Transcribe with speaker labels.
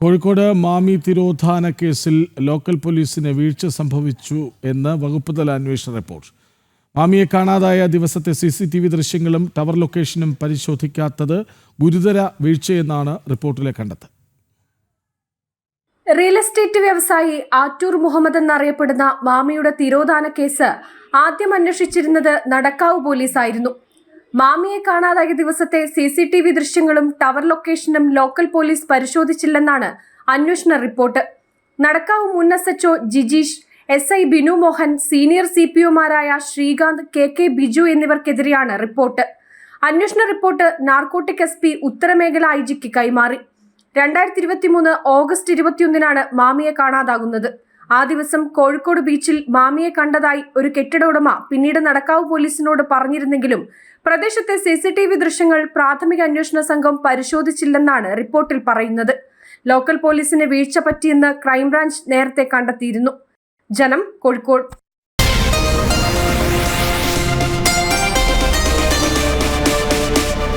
Speaker 1: കോഴിക്കോട് മാമി തിരോധാന കേസിൽ ലോക്കൽ പോലീസിന് വീഴ്ച സംഭവിച്ചു എന്ന് വകുപ്പ് തല അന്വേഷണ റിപ്പോർട്ട്. മാമിയെ കാണാതായ ദിവസത്തെ സി സി ടി വി ദൃശ്യങ്ങളും ടവർ ലൊക്കേഷനും പരിശോധിക്കാത്തത് ഗുരുതര വീഴ്ചയെന്നാണ് റിപ്പോർട്ടിലെ കണ്ടെത്തൽ.
Speaker 2: റിയൽ എസ്റ്റേറ്റ് വ്യവസായി ആറ്റൂർ മുഹമ്മദ് എന്നറിയപ്പെടുന്ന മാമിയുടെ തിരോധാന കേസ് ആദ്യം അന്വേഷിച്ചിരുന്നത് നടക്കാവ് പോലീസായിരുന്നു. മാമിയെ കാണാതായ ദിവസത്തെ സി സി ടി വി ദൃശ്യങ്ങളും ടവർ ലൊക്കേഷനും ലോക്കൽ പോലീസ് പരിശോധിച്ചില്ലെന്നാണ് അന്വേഷണ റിപ്പോർട്ട്. നടക്കാവ് മുൻ S HO Jijeesh S I Binu Mohan senior C P ഒമാരായ Sreekanth K K Biju എന്നിവർക്കെതിരെയാണ് റിപ്പോർട്ട്. അന്വേഷണ റിപ്പോർട്ട് നാർക്കോട്ടിക് എസ് പി ഉത്തരമേഖല ഐ ജിക്ക് കൈമാറി. രണ്ടായിരത്തി ഇരുപത്തി മൂന്ന് ഓഗസ്റ്റ് ഇരുപത്തിയൊന്നിനാണ് മാമിയെ കാണാതാകുന്നത്. ആ ദിവസം കോഴിക്കോട് ബീച്ചിൽ മാമിയെ കണ്ടതായി ഒരു കെട്ടിട ഉടമ പിന്നീട് നടക്കാവ് പോലീസിനോട് പറഞ്ഞിരുന്നെങ്കിലും പ്രദേശത്തെ സി സി ടി വി ദൃശ്യങ്ങൾ പ്രാഥമിക അന്വേഷണ സംഘം പരിശോധിച്ചില്ലെന്നാണ് റിപ്പോർട്ടിൽ പറയുന്നത്. ലോക്കൽ പോലീസിന് വീഴ്ച പറ്റിയെന്ന് ക്രൈംബ്രാഞ്ച് നേരത്തെ കണ്ടെത്തിയിരുന്നു. ജനം കോഴിക്കോട്